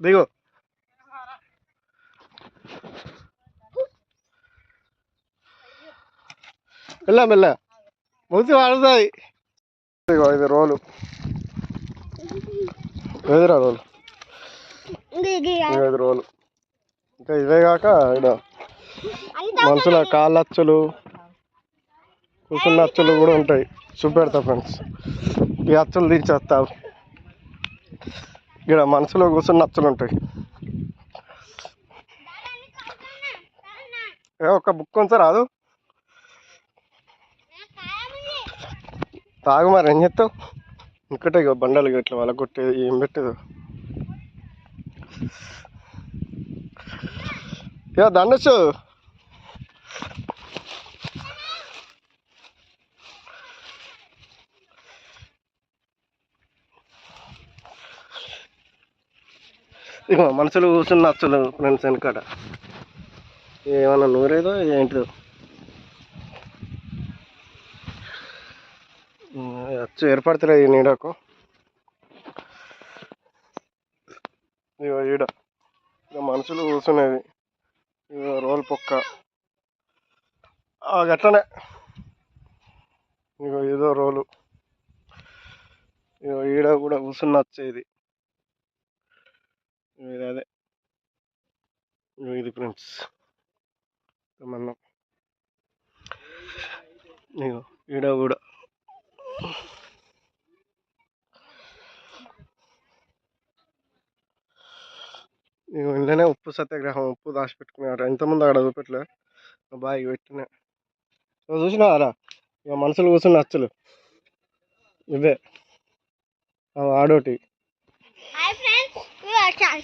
దిగు. మెల్ల మెల్ల. మూసి వాడుతుంది ఇదిగో ఇది రోలు. ఏదిరా రోలు. ఇది రోలు. ఇంకా ఇవే కాక ఇక్కడ మనుషుల కాళ్ళ అచ్చులు కూర్చున్న అచ్చులు కూడా ఉంటాయి. చూపెడతా ఫ్రెండ్స్ ఈ అచ్చులు తీర్చేస్తావు ఇక్కడ మనసులో కూర్చొని నచ్చలు ఉంటాయి. ఏ ఒక బుక్ కొంచెం రాదు. తాగు మరి ఏం చెప్తావు ఇంకటే ఇగో బండలు ఇట్లా వాళ్ళ కొట్టేది ఏం పెట్టేదో? ఇక దండచ్చు. ఇగో మనుషులు కూర్చుని నచ్చలు ఫ్రెండ్స్ వెనకాడ. ఏమన్నా నూరేదో ఏంటిదో. అచ్చు ఏర్పడతలేదు ఈ నీడకు. ఇగో ఈడ. ఇక మనుషులు కూర్చునేది. ఇగో రోల్ పొక్క. గట్లనే. ఇగో ఏదో రోలు. ఇగో ఈడ కూడా కూర్చుని నచ్చేది ఇది అదే ఇది ఫ్రెండ్స్ మనం ఇగో ఈడ కూడా నేను ఇంట్లోనే ఉప్పు సత్యాగ్రహం ఉప్పు దాచిపెట్టుకునేవాడు ఎంతమంది అక్కడ చూపెట్టలే బాగా పెట్టిన నువ్వు చూసినావారా ఇక మనుషులు కూర్చుని నచ్చలు ఇవే అవి ఆడోటి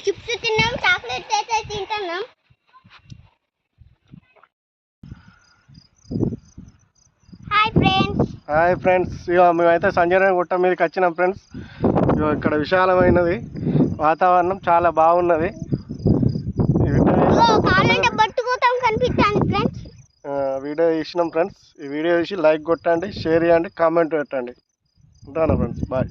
చిప్స్ తిన్నాం చాక్లెట్ అయితే తింటున్నాం. హాయ్ ఫ్రెండ్స్ హాయ్ ఫ్రెండ్స్ ఇక మేమైతే సంజయ్ గుట్ట మీదకి వచ్చినాం ఫ్రెండ్స్ ఇక ఇక్కడ విశాలమైనది. వాతావరణం చాలా బాగున్నది. వీడియో ఇచ్చినాం ఫ్రెండ్స్ ఈ వీడియో చూసి లైక్ కొట్టండి షేర్ చేయండి కామెంట్ పెట్టండి. ఉంటాను ఫ్రెండ్స్ బాయ్